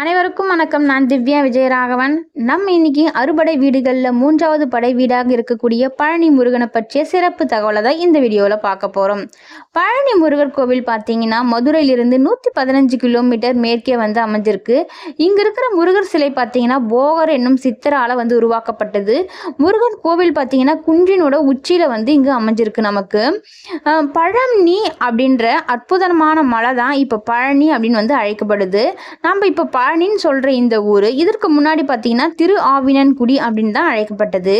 அனைவருக்கும் வணக்கம். நான் திவ்யா விஜயராகவன். நம்ம இன்னைக்கு அறுபடை வீடுகளில் மூன்றாவது படை வீடாக இருக்கக்கூடிய பழனி முருகனை பற்றிய சிறப்பு தகவலை தான் இந்த வீடியோவில் பார்க்க போகிறோம் பழனி முருகர் கோவில் பார்த்தீங்கன்னா மதுரையிலிருந்து நூற்றி பதினஞ்சு கிலோமீட்டர் மேற்கே வந்து அமைஞ்சிருக்கு. இங்கே இருக்கிற முருகர் சிலை பார்த்தீங்கன்னா போகர் என்னும் சித்தரால் வந்து உருவாக்கப்பட்டது. முருகன் கோவில் பார்த்தீங்கன்னா குன்றினோட உச்சியில் வந்து இங்கே அமைஞ்சிருக்கு நமக்கு. பழனி அப்படின்ற அற்புதமான மலை தான் இப்போ பழனி அப்படின்னு வந்து அழைக்கப்படுது. நம்ம இப்போ பழனின்னு சொல்கிற இந்த ஊர் இதற்கு முன்னாடி பார்த்தீங்கன்னா திரு ஆவினன்குடி அப்படின்னு தான் அழைக்கப்பட்டது.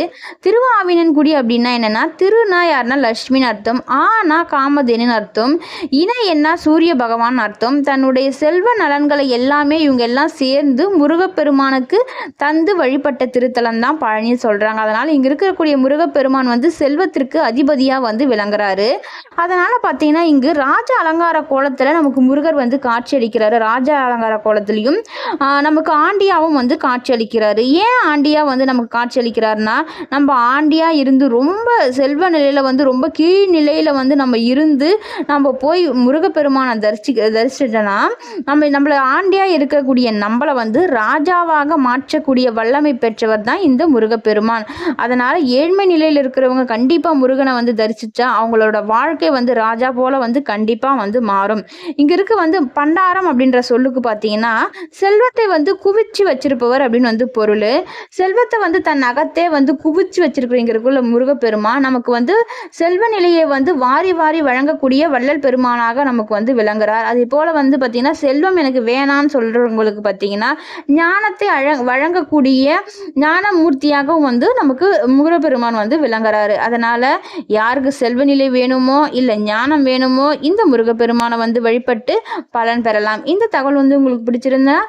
திரு ஆவினன்குடி அப்படின்னா என்னென்னா திருனா யாருன்னா லட்சுமின்னு அர்த்தம் ஆனா காமதேனுன்னு அர்த்தம் இன என்ன சூரிய பகவான் அர்த்தம். தன்னுடைய செல்வ நலன்களை எல்லாமே இவங்க எல்லாம் சேர்ந்து முருகப்பெருமானுக்கு தந்து வழிபட்ட திருத்தலம் தான் பழனி சொல்கிறாங்க அதனால் இங்கே இருக்கக்கூடிய முருகப்பெருமான் வந்து செல்வத்திற்கு அதிபதியாக வந்து விளங்குறாரு. அதனால் பார்த்தீங்கன்னா இங்கு ராஜ அலங்கார கோலத்தில் நமக்கு முருகர் வந்து காட்சியளிக்கிறாரு ராஜ அலங்கார கோலத்திலையும் நமக்கு ஆண்டியாவும் வந்து காட்சியளிக்கிறாரு. ஏன் ஆண்டியா வந்து நமக்கு காட்சியளிக்கிறாருன்னா நம்ம ஆண்டியா இருந்து ரொம்ப செல்வ நிலையில் வந்து ரொம்ப கீழ் நிலையில் வந்து நம்ம இருந்து நம்ம போய் முருகப்பெருமானை தரிசி தரிசிட்டோன்னா நம்ம நம்மளை ஆண்டியா இருக்கக்கூடிய நம்மளை வந்து ராஜாவாக மாற்றக்கூடிய வல்லமை பெற்றவர் தான் இந்த முருகப்பெருமான். அதனால் ஏழ்மை நிலையில் இருக்கிறவங்க கண்டிப்பாக முருகனை வந்து தரிசித்தா அவங்களோட வாழ்க்கை வந்து ராஜா போல வந்து கண்டிப்பாக வந்து மாறும். இங்கே இருக்க வந்து பண்டாரம் அப்படின்ற சொல்லுக்கு பார்த்தீங்கன்னா செல்வத்தை வந்து குவிச்சு வச்சிருப்பவர் அப்படின்னு வந்து பொருள். செல்வத்தை வந்து தன் அகத்தே வந்து குவிச்சு வச்சிருக்கிறீங்கிறக்குள்ள முருகப்பெருமான் நமக்கு வந்து செல்வ நிலையை வந்து வாரி வாரி வழங்கக்கூடிய வள்ளல் பெருமானாக நமக்கு வந்து விளங்குறார். அதே போல் வந்து பார்த்திங்கன்னா செல்வம் எனக்கு வேணான்னு சொல்கிறவங்களுக்கு பார்த்தீங்கன்னா ஞானத்தை அழ வழங்கக்கூடிய ஞானமூர்த்தியாகவும் வந்து நமக்கு முருகப்பெருமான் வந்து விளங்குறாரு. அதனால் யாருக்கு செல்வ நிலை வேணுமோ இல்லை ஞானம் வேணுமோ இந்த முருகப்பெருமானை வந்து வழிபட்டு பலன் பெறலாம். இந்த தகவல் வந்து உங்களுக்கு பிடிச்சிருந்தா